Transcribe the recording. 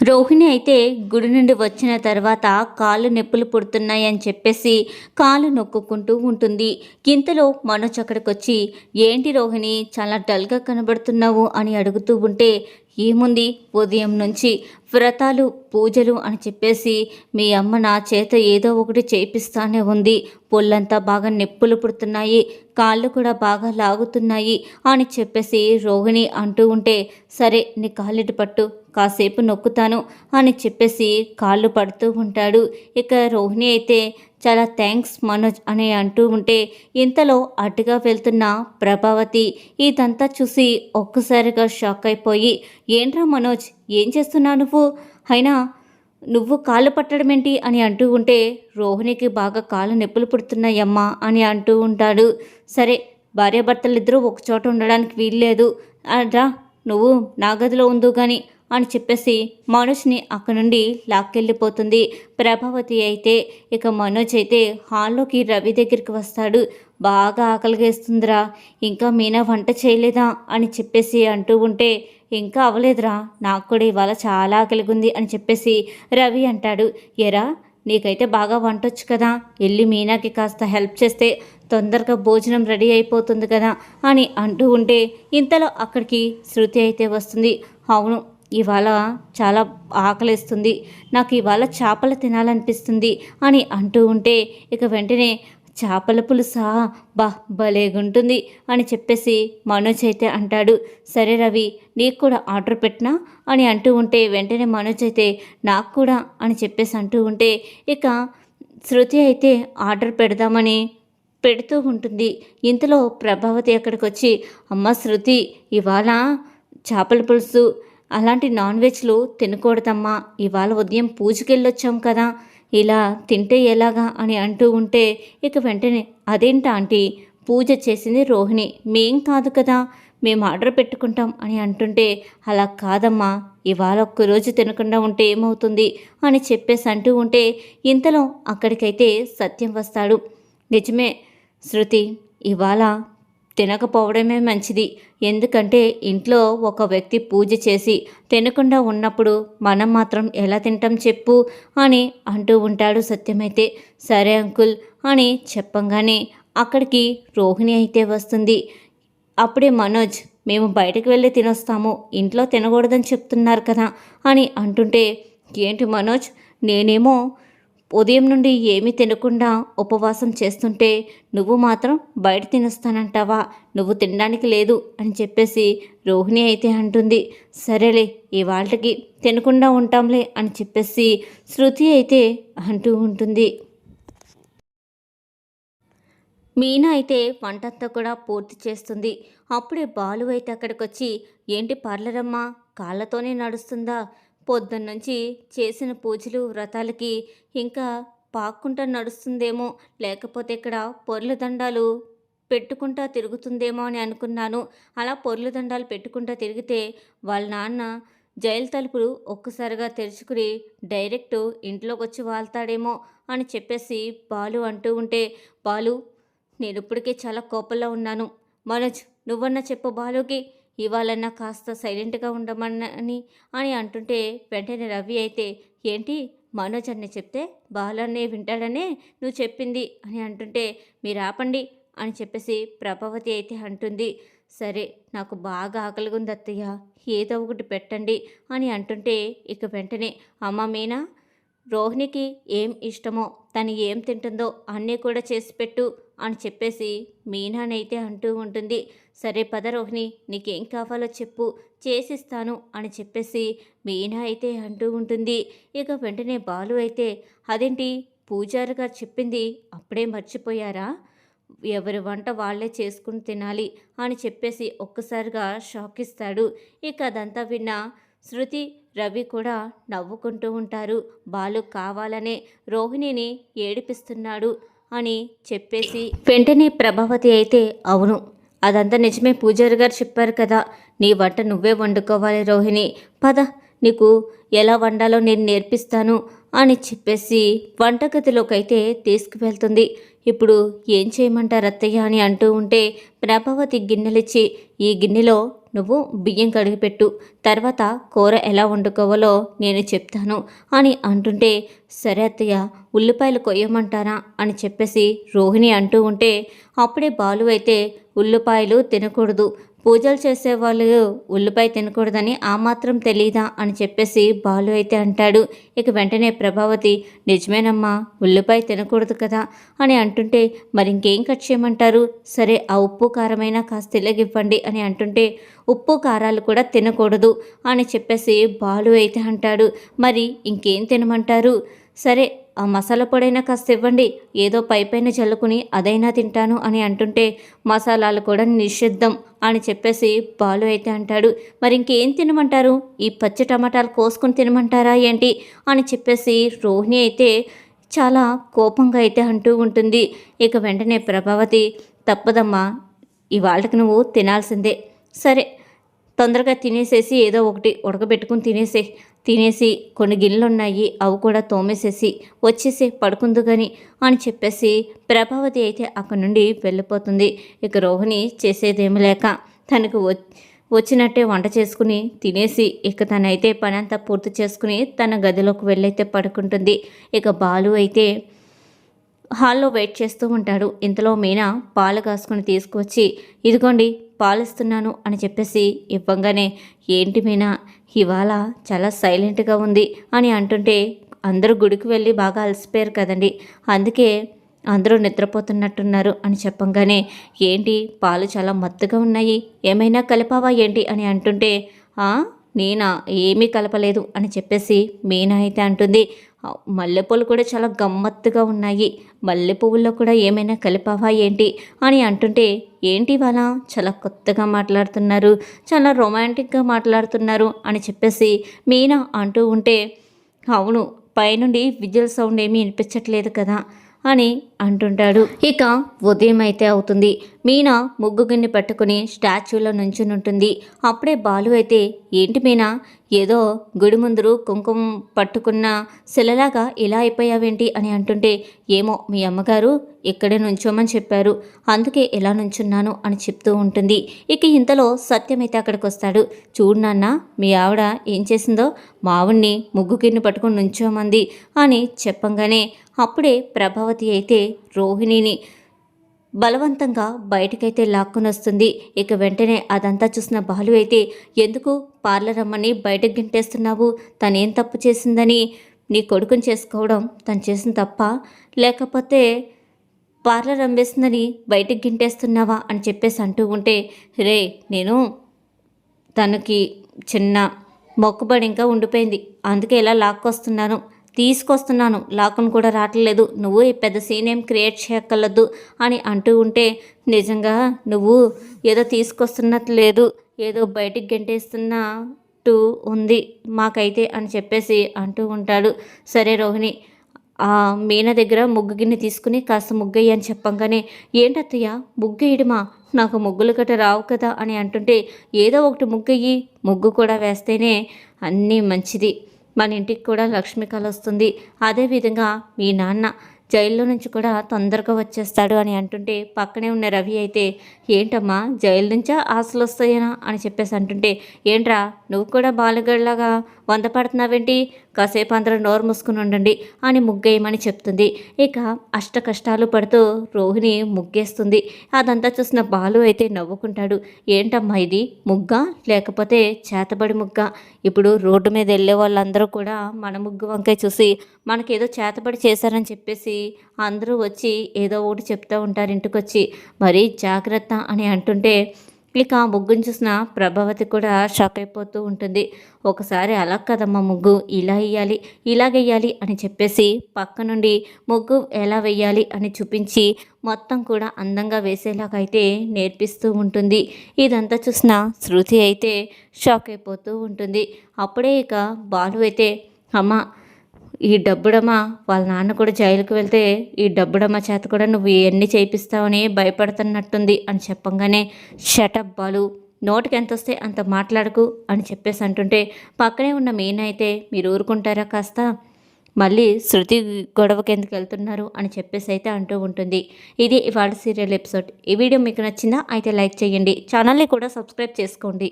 రోహిణి అయితే గుడి నుండి వచ్చిన తర్వాత కాళ్ళు నొప్పులు పుడుతున్నాయని చెప్పేసి కాళ్ళు నొక్కుకుంటూ ఉంటుంది. ఇంతలో మనోజ్ అక్కడికి వచ్చి ఏంటి రోహిణి చాలా డల్గా కనబడుతున్నావు అని అడుగుతూ ఉంటే ఏముంది ఉదయం నుంచి వ్రతాలు పూజలు అని చెప్పేసి మీ అమ్మ నా చేత ఏదో ఒకటి చేపిస్తానే ఉంది. పొల్లంతా బాగా నొప్పులు పుడుతున్నాయి. కాళ్ళు కూడా బాగా లాగుతున్నాయి అని చెప్పేసి రోహిణి అంటూ ఉంటే సరే నీ కాళ్ళిటి పట్టు కాసేపు నొక్కుతాను అని చెప్పేసి కాళ్ళు పడుతూ ఉంటాడు. ఇక రోహిణి అయితే చాలా థ్యాంక్స్ మనోజ్ అని అంటూ ఉంటే ఇంతలో అటుగా వెళ్తున్న ప్రభావతి ఇదంతా చూసి ఒక్కసారిగా షాక్ అయిపోయి ఏంట్రా మనోజ్ ఏం చేస్తున్నావు నువ్వు? అయినా నువ్వు కాళ్ళు పట్టడం ఏంటి అని అంటూ ఉంటే రోహిణికి బాగా కాళ్ళు నొప్పులు పుడుతున్నాయమ్మా అని అంటూ ఉంటాడు. సరే భార్యాభర్తలిద్దరూ ఒకచోట ఒక చోట ఉండడానికి వీల్లేదు. ఆ, రా నువ్వు నా గదిలో ఉందు కానీ అని చెప్పేసి మనోజ్ని అక్కడి నుండి లాక్కెళ్ళిపోతుంది. ప్రభావతి అయితే ఇక మనోజ్ అయితే హాల్లోకి రవి దగ్గరికి వస్తాడు. బాగా ఆకలిగేస్తుందిరా. ఇంకా మీనా వంట చేయలేదా అని చెప్పేసి అంటూ ఉంటే ఇంకా అవ్వలేదురా నాకు కూడా ఇవాళ చాలా ఆకలిగుంది అని చెప్పేసి రవి అంటాడు. ఎరా నీకైతే బాగా వంటొచ్చు కదా వెళ్ళి మీనాకి కాస్త హెల్ప్ చేస్తే తొందరగా భోజనం రెడీ అయిపోతుంది కదా అని అంటూ ఉంటే ఇంతలో అక్కడికి శృతి అయితే వస్తుంది. అవును ఇవాళ చాలా ఆకలిస్తుంది నాకు ఇవాళ చేపలు తినాలనిపిస్తుంది అని అంటూ ఉంటే ఇక వెంటనే చేపల పులుసా? బా భలేగుంటుంది అని చెప్పేసి మనోజ్ అయితే అంటాడు. సరే రవి నీకు కూడా ఆర్డర్ పెట్టినా? అని అంటూ ఉంటే వెంటనే మనోజ్ అయితే నాకు కూడా అని చెప్పేసి అంటూ ఉంటే ఇక శృతి అయితే ఆర్డర్ పెడదామని పెడుతూ ఉంటుంది. ఇంతలో ప్రభావతి అక్కడికి వచ్చి అమ్మ శృతి ఇవాళ చేపల పులుసు? అలాంటి నాన్ వెజ్లు తినకూడదమ్మా. ఇవాళ ఉదయం పూజకి వెళ్ళొచ్చాం కదా. ఇలా తింటే ఎలాగా అని అంటూ ఉంటే ఇక వెంటనే అదేంటా ఆంటీ? పూజ చేసింది రోహిణి. మేం కాదు కదా. మేము ఆర్డర్ పెట్టుకుంటాం అని అంటుంటే అలా కాదమ్మా. ఇవాళ ఒక్కరోజు తినకుండా ఉంటే ఏమవుతుంది? అని చెప్పేసి అంటూ ఉంటే ఇంతలో అక్కడికైతే సత్యం వస్తాడు. నిజమే శృతి. ఇవాళ తినకపోవడమే మంచిది. ఎందుకంటే ఇంట్లో ఒక వ్యక్తి పూజ చేసి తినకుండా ఉన్నప్పుడు మనం మాత్రం ఎలా తింటాం చెప్పు అని అంటూ ఉంటాడు సత్యమైతే. సరే అంకుల్ అని చెప్పంగానే అక్కడికి రోహిణి అయితే వస్తుంది. అప్పుడే మనోజ్ మేము బయటకు వెళ్ళి తినొస్తాము. ఇంట్లో తినకూడదని చెప్తున్నారు కదా అని అంటుంటే ఏంటి మనోజ్? నేనేమో ఉదయం నుండి ఏమీ తినకుండా ఉపవాసం చేస్తుంటే నువ్వు మాత్రం బయట తినేస్తానంటావా? నువ్వు తినడానికి లేదు అని చెప్పేసి రోహిణి అయితే అంటుంది. సరేలే ఇవాళకి తినకుండా ఉంటాంలే అని చెప్పేసి శృతి అయితే అంటూ ఉంటుంది. మీనా అయితే వంటంతా కూడా పూర్తి చేస్తుంది. అప్పుడే బాలు అయితే అక్కడికి వచ్చి ఏంటి పార్లరమ్మా? కాళ్ళతోనే నడుస్తుందా? పొద్దున్నుంచి చేసిన పూజలు వ్రతాలకి ఇంకా పాక్కుంటా నడుస్తుందేమో లేకపోతే ఇక్కడ పొర్ల దండాలు పెట్టుకుంటా తిరుగుతుందేమో అని అనుకున్నాను. అలా పొర్ల దండాలు పెట్టుకుంటా తిరిగితే వాళ్ళ నాన్న జైలు తలుపులు ఒక్కసారిగా తెరుచుకుని డైరెక్ట్ ఇంట్లోకి వచ్చి వాళ్తాడేమో అని చెప్పేసి బాలు అంటూ ఉంటే బాలు నేను ఇప్పటికే చాలా కోపంలో ఉన్నాను. మనోజ్ నువ్వన్నా చెప్పు బాలుకి. ఇవాళన్నా కాస్త సైలెంట్గా ఉండమని అని అంటుంటే వెంటనే రవి అయితే ఏంటి? మనోజ్ అన్న చెప్తే బాలు వింటాడనే నువ్వు చెప్పింది అని అంటుంటే మీరు ఆపండి అని చెప్పేసి ప్రభావతి అయితే అంటుంది సరే నాకు బాగా ఆకలిగా ఉంది అత్తయ్య ఏదో ఒకటి పెట్టండి అని అంటుంటే ఇక వెంటనే అమ్మ మీనా రోహిణికి ఏం ఇష్టమో తను ఏం తింటుందో అన్నీ కూడా చేసి పెట్టు అని చెప్పేసి మీనానైతే అంటూ ఉంటుంది. సరే పద రోహిణి నీకేం కావాలో చెప్పు చేసిస్తాను అని చెప్పేసి మీనా అయితే అంటూ ఉంటుంది. ఇక వెంటనే బాలు అయితే అదేంటి? పూజారి గారు చెప్పింది అప్పుడే మర్చిపోయారా? ఎవరి వంట వాళ్ళే చేసుకుని తినాలి అని చెప్పేసి ఒక్కసారిగా షాక్ ఇస్తాడు ఇక అదంతా విన్న శృతి రవి కూడా నవ్వుకుంటూ ఉంటారు. బాలు కావాలనే రోహిణిని ఏడిపిస్తున్నాడు. అని చెప్పేసి వెంటనే ప్రభావతి అయితే అవును అదంతా నిజమే. పూజారి గారు చెప్పారు కదా నీ వంట నువ్వే వండుకోవాలి రోహిణి. పద నీకు ఎలా వండాలో నేను నేర్పిస్తాను అని చెప్పేసి వంటగదిలోకైతే అయితే తీసుకువెళ్తుంది. ఇప్పుడు ఏం చేయమంటారు అత్తయ్య అని అంటూ ఉంటే ప్రభావతి గిన్నెలిచ్చి ఈ గిన్నెలో నువ్వు బియ్యం కడిగిపెట్టు తర్వాత కూర ఎలా వండుకోవాలో నేను చెప్తాను అని అంటుంటే సరే అత్తయ్య ఉల్లిపాయలు కొయ్యమంటారా అని చెప్పేసి రోహిణి అంటూ ఉంటే అప్పుడే బాలు అయితే ఉల్లిపాయలు తినకూడదు పూజలు చేసేవాళ్ళు ఉల్లిపాయ తినకూడదని ఆ మాత్రం తెలీదా అని చెప్పేసి బాలు అయితే అంటాడు. ఇక వెంటనే ప్రభావతి నిజమేనమ్మా ఉల్లిపాయ తినకూడదు కదా అని అంటుంటే మరి ఇంకేం కట్ చేయమంటారు? సరే ఆ ఉప్పు కారమైనా కాస్త ఇవ్వండి అని అంటుంటే ఉప్పు కారాలు కూడా తినకూడదు అని చెప్పేసి బాలు అయితే అంటాడు. మరి ఇంకేం తినమంటారు? సరే ఆ మసాలా పొడైనా కాస్త ఇవ్వండి ఏదో పైపైన చల్లుకుని అదైనా తింటాను అని అంటుంటే మసాలాలు కూడా నిషిద్ధం అని చెప్పేసి బాలు అయితే అంటాడు. మరి ఇంకేం తినమంటారు? ఈ పచ్చి టమాటాలు కోసుకొని తినమంటారా ఏంటి? అని చెప్పేసి రోహిణి అయితే చాలా కోపంగా అయితే అంటూ ఉంటుంది. ఇక వెంటనే ప్రభావతి తప్పదమ్మా ఇవాళకి నువ్వు తినాల్సిందే. సరే తొందరగా తినేసేసి ఏదో ఒకటి ఉడకబెట్టుకుని తినేసే తినేసి కొన్ని గిన్నెలు ఉన్నాయి అవి కూడా తోమేసేసి వచ్చేసి పడుకుందు కానీ అని చెప్పేసి ప్రభావతి అయితే అక్కడి నుండి వెళ్ళిపోతుంది. ఇక రోహిణి చేసేదేమి లేక తనకు వచ్చినట్టే వంట చేసుకుని తినేసి ఇక తనైతే పని అంతా పూర్తి చేసుకుని తన గదిలోకి వెళ్ళైతే పడుకుంటుంది. ఇక బాలు అయితే హాల్లో వెయిట్ చేస్తూ ఉంటాడు. ఇంతలో మీనా పాలు కాసుకుని తీసుకువచ్చి ఇదిగోండి పాలిస్తున్నాను అని చెప్పేసి ఇవ్వంగానే ఏంటి మీనా? ఇవాళ చాలా సైలెంట్గా ఉంది అని అంటుంటే అందరూ గుడికి వెళ్ళి బాగా అలసిపోయారు కదండి. అందుకే అందరూ నిద్రపోతున్నట్టున్నారు అని చెప్పంగానే ఏంటి? పాలు చాలా మత్తుగా ఉన్నాయి. ఏమైనా కలిపావా ఏంటి? అని అంటుంటే నేనా? ఏమీ కలపలేదు అని చెప్పేసి మీనా అయితే అంటుంది మల్లెపూలు కూడా చాలా గమ్మత్తుగా ఉన్నాయి. మల్లె పువ్వుల్లో కూడా ఏమైనా కలిపావా ఏంటి? అని అంటుంటే ఏంటి వాళ్ళ చాలా కొత్తగా మాట్లాడుతున్నారు. చాలా రొమాంటిక్గా మాట్లాడుతున్నారు అని చెప్పేసి మీనా అంటూ ఉంటే అవును పైనుండి విజువల్ సౌండ్ ఏమీ వినిపించట్లేదు కదా అని అంటుంటాడు. ఇక ఉదయం అయితే అవుతుంది. మీనా ముగ్గు గిన్నె పట్టుకుని స్టాచ్యూలో నుంచునుంటుంది అప్పుడే బాలు అయితే ఏంటి మీనా? ఏదో గుడి ముందురు కుంకుమ పట్టుకున్న శిలలాగా ఇలా అయిపోయావేంటి అని అంటుంటే ఏమో మీ అమ్మగారు ఇక్కడే నుంచోమని చెప్పారు. అందుకే ఎలా నుంచున్నాను అని చెప్తూ ఉంటుంది. ఇక ఇంతలో సత్యమైతే అక్కడికి వస్తాడు చూడు నాన్న మీ ఆవిడ ఏం చేసిందో? మావుణ్ణి ముగ్గు కిన్ను పట్టుకుని నుంచోమంది అని చెప్పంగానే అప్పుడే ప్రభావతి అయితే రోహిణిని బలవంతంగా బయటకైతే లాక్కునొస్తుంది. ఇక వెంటనే అదంతా చూసిన బాలు అయితే ఎందుకు పార్లర్ అమ్మని బయటకు గింటేస్తున్నావు? తనేం తప్పు చేసిందని నీ కొడుకుని చేసుకోవడం తను చేసిన తప్ప? లేకపోతే పార్లర్ అమ్మేస్తుందని బయటకు గింటేస్తున్నావా? అని చెప్పేసి అంటూ ఉంటే రే నేను తనకి చిన్న మొక్కుబడి ఇంకా ఉండిపోయింది. అందుకే ఇలా లాక్కొస్తున్నాను. తీసుకొస్తున్నాను. లాక్కును కూడా రావట్లేదు. నువ్వు ఈ పెద్ద సీన్ ఏం క్రియేట్ చేయక్కర్లేదు అని అంటూ ఉంటే నిజంగా నువ్వు ఏదో తీసుకొస్తున్నట్టు లేదు ఏదో బయటికి గెంటేస్తున్నట్టు ఉంది మాకైతే అని చెప్పేసి అంటూ ఉంటాడు. సరే రోహిణి మీనా మీన దగ్గర ముగ్గు గిన్నె తీసుకుని కాస్త ముగ్గయ్యి అని చెప్పంగానే ఏంటత్తయ్య ముగ్గేయడమా? నాకు ముగ్గులు గట రావు కదా అని అంటుంటే ఏదో ఒకటి ముగ్గయ్యి ముగ్గు కూడా వేస్తేనే అన్నీ మంచిది మన ఇంటికి కూడా లక్ష్మి కళ వస్తుంది. అదేవిధంగా మీ నాన్న జైల్లో నుంచి కూడా తొందరగా వచ్చేస్తాడు అని అంటుంటే పక్కనే ఉన్న రవి అయితే ఏంటమ్మా జైలు నుంచా ఆశలు వస్తాయేనా? అని చెప్పేసి అంటుంటే ఏంట్రా నువ్వు కూడా బాలుగడ్లాగా వంద పడుతున్నావేంటి? కాసేపు అందరూ నోరు మూసుకుని ఉండండి అని ముగ్గేయమని చెప్తుంది. ఇక అష్ట కష్టాలు పడుతూ రోహిణి ముగ్గేస్తుంది. అదంతా చూసిన బాలు అయితే నవ్వుకుంటాడు. ఏంటమ్మా ఇది? ముగ్గ? లేకపోతే చేతబడి ముగ్గ? ఇప్పుడు రోడ్డు మీద వెళ్ళే వాళ్ళందరూ కూడా మన ముగ్గు వంకాయ చూసి మనకేదో చేతబడి చేశారని చెప్పేసి అందరూ వచ్చి ఏదో ఒకటి చెప్తూ ఉంటారు ఇంటికొచ్చి. మరీ జాగ్రత్త అని అంటుంటే ఇక ముగ్గుని చూసిన ప్రభావతి కూడా షాక్ అయిపోతూ ఉంటుంది. ఒకసారి అలా కదమ్మా ముగ్గు ఇలా వేయాలి ఇలా వెయ్యాలి అని చెప్పేసి పక్క నుండి ముగ్గు ఎలా వెయ్యాలి అని చూపించి మొత్తం కూడా అందంగా వేసేలాగైతే నేర్పిస్తూ ఉంటుంది. ఇదంతా చూసిన శృతి అయితే షాక్ అయిపోతూ ఉంటుంది. అప్పుడే ఇక బాలు అయితే అమ్మ ఈ డబ్బుడమ్మ వాళ్ళ నాన్న కూడా జైలుకు వెళ్తే ఈ డబ్బుడమ్మ చేత కూడా నువ్వు ఇవన్నీ చేయిస్తావని భయపడుతున్నట్టుంది అని చెప్పంగానే షటప్ బాలు నోటికి ఎంత వస్తే అంత మాట్లాడకు అని చెప్పేసి అంటుంటే పక్కనే ఉన్న మీన అయితే మీరు ఊరుకుంటారా కాస్త? మళ్ళీ శృతి గొడవకి ఎందుకు వెళ్తున్నారు? అని చెప్పేసి అయితే అంటూ ఉంటుంది. ఇది ఇవాళ సీరియల్ ఎపిసోడ్. ఈ వీడియో మీకు నచ్చిందా? అయితే లైక్ చేయండి. ఛానల్ని కూడా సబ్స్క్రైబ్ చేసుకోండి.